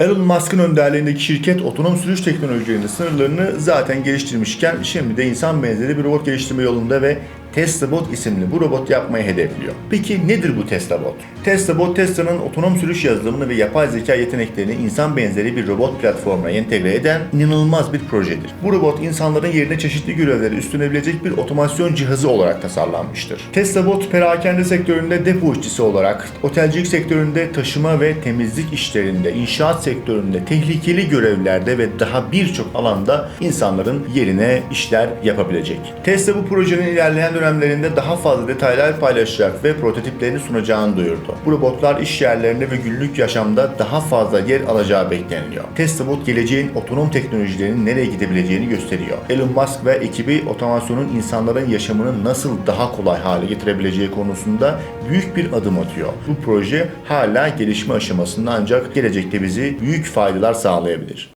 Elon Musk'ın önderliğindeki şirket otonom sürüş teknolojilerinin sınırlarını zaten geliştirmişken şimdi de insan benzeri bir robot geliştirme yolunda ve Tesla Bot isimli bu robot yapmayı hedefliyor. Peki nedir bu Tesla Bot? Tesla Bot, Tesla'nın otonom sürüş yazılımını ve yapay zeka yeteneklerini insan benzeri bir robot platformuna entegre eden inanılmaz bir projedir. Bu robot insanların yerine çeşitli görevleri üstlenebilecek bir otomasyon cihazı olarak tasarlanmıştır. Tesla Bot, perakende sektöründe depo işçisi olarak, otelcilik sektöründe taşıma ve temizlik işlerinde, inşaat sektöründe, tehlikeli görevlerde ve daha birçok alanda insanların yerine işler yapabilecek. Tesla bu projenin ilerleyen dönemlerinde daha fazla detaylar paylaşacak ve prototiplerini sunacağını duyurdu. Bu robotlar iş yerlerinde ve günlük yaşamda daha fazla yer alacağı bekleniliyor. Tesla geleceğin otonom teknolojilerinin nereye gidebileceğini gösteriyor. Elon Musk ve ekibi otomasyonun insanların yaşamını nasıl daha kolay hale getirebileceği konusunda büyük bir adım atıyor. Bu proje hala gelişme aşamasında ancak gelecekte bizi büyük faydalar sağlayabilir.